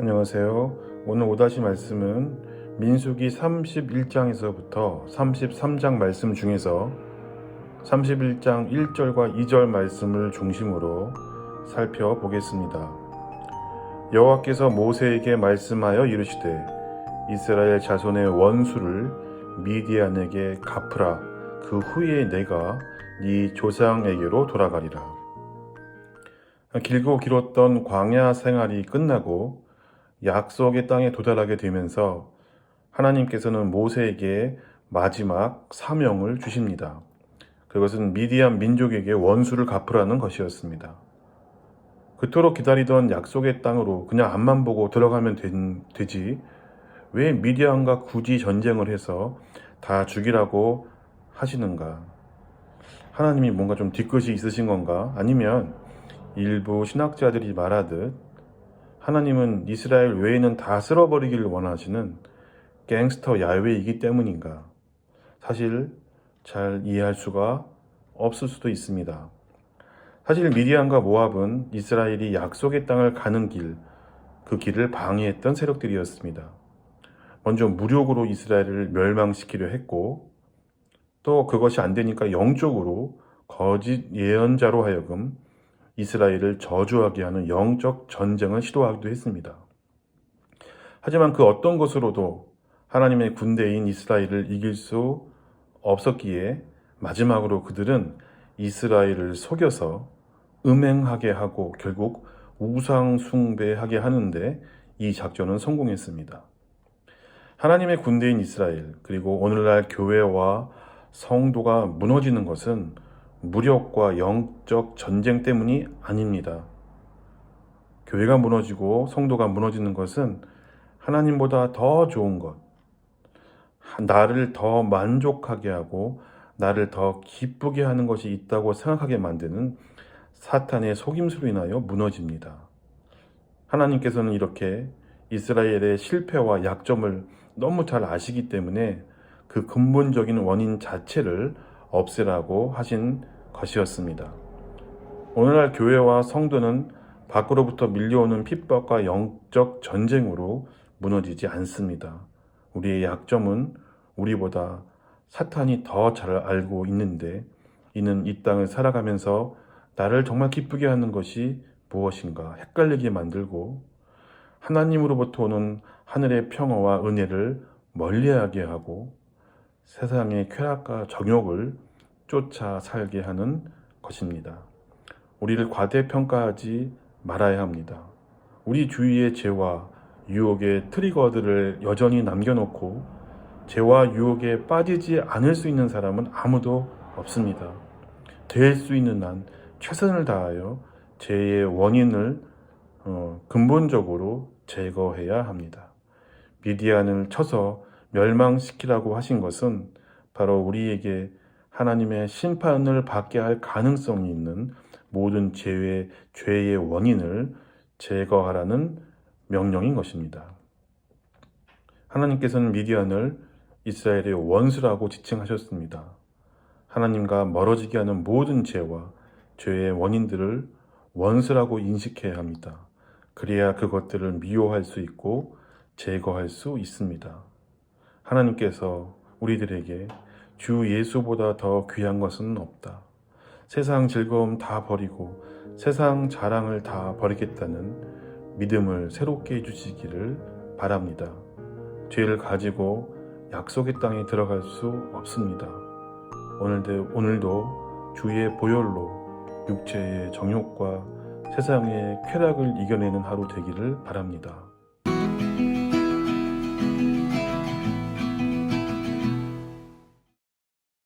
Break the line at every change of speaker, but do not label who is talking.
안녕하세요. 오늘 오다시 말씀은 민수기 31장에서부터 33장 말씀 중에서 31장 1절과 2절 말씀을 중심으로 살펴보겠습니다. 여호와께서 모세에게 말씀하여 이르시되 이스라엘 자손의 원수를 미디안에게 갚으라 그 후에 내가 네 조상에게로 돌아가리라. 길고 길었던 광야 생활이 끝나고 약속의 땅에 도달하게 되면서 하나님께서는 모세에게 마지막 사명을 주십니다. 그것은 미디안 민족에게 원수를 갚으라는 것이었습니다. 그토록 기다리던 약속의 땅으로 그냥 앞만 보고 들어가면 된- 되지 왜 미디안과 굳이 전쟁을 해서 다 죽이라고 하시는가? 하나님이 뭔가 좀 뒤끝이 있으신 건가? 아니면 일부 신학자들이 말하듯 하나님은 이스라엘 외에는 다 쓸어버리기를 원하시는 갱스터 야훼이기 때문인가? 사실 잘 이해할 수가 없을 수도 있습니다. 사실 미디안과 모압은 이스라엘이 약속의 땅을 가는 길, 그 길을 방해했던 세력들이었습니다. 먼저 무력으로 이스라엘을 멸망시키려 했고, 또 그것이 안 되니까 영적으로 거짓 예언자로 하여금 이스라엘을 저주하게 하는 영적 전쟁을 시도하기도 했습니다. 하지만 그 어떤 것으로도 하나님의 군대인 이스라엘을 이길 수 없었기에 마지막으로 그들은 이스라엘을 속여서 음행하게 하고 결국 우상 숭배하게 하는데 이 작전은 성공했습니다. 하나님의 군대인 이스라엘 그리고 오늘날 교회와 성도가 무너지는 것은 무력과 영적 전쟁 때문이 아닙니다. 교회가 무너지고 성도가 무너지는 것은 하나님보다 더 좋은 것, 나를 더 만족하게 하고 나를 더 기쁘게 하는 것이 있다고 생각하게 만드는 사탄의 속임수로 인하여 무너집니다. 하나님께서는 이렇게 이스라엘의 실패와 약점을 너무 잘 아시기 때문에 그 근본적인 원인 자체를 없애라고 하신 것이었습니다. 오늘날 교회와 성도는 밖으로부터 밀려오는 핍박과 영적 전쟁으로 무너지지 않습니다. 우리의 약점은 우리보다 사탄이 더 잘 알고 있는데 이는 이 땅을 살아가면서 나를 정말 기쁘게 하는 것이 무엇인가 헷갈리게 만들고 하나님으로부터 오는 하늘의 평화와 은혜를 멀리하게 하고 세상의 쾌락과 정욕을 쫓아 살게 하는 것입니다. 우리를 과대평가하지 말아야 합니다. 우리 주위의 죄와 유혹의 트리거들을 여전히 남겨놓고 죄와 유혹에 빠지지 않을 수 있는 사람은 아무도 없습니다. 될 수 있는 한 최선을 다하여 죄의 원인을 어, 근본적으로 제거해야 합니다. 미디안을 쳐서 멸망시키라고 하신 것은 바로 우리에게 하나님의 심판을 받게 할 가능성이 있는 모든 죄의, 죄의 원인을 제거하라는 명령인 것입니다. 하나님께서는 미디안을 이스라엘의 원수라고 지칭하셨습니다. 하나님과 멀어지게 하는 모든 죄와 죄의 원인들을 원수라고 인식해야 합니다. 그래야 그것들을 미워할 수 있고 제거할 수 있습니다. 하나님께서 우리들에게 주 예수보다 더 귀한 것은 없다. 세상 즐거움 다 버리고 세상 자랑을 다 버리겠다는 믿음을 새롭게 해주시기를 바랍니다. 죄를 가지고 약속의 땅에 들어갈 수 없습니다. 오늘도, 오늘도 주의 보혈로 육체의 정욕과 세상의 쾌락을 이겨내는 하루 되기를 바랍니다.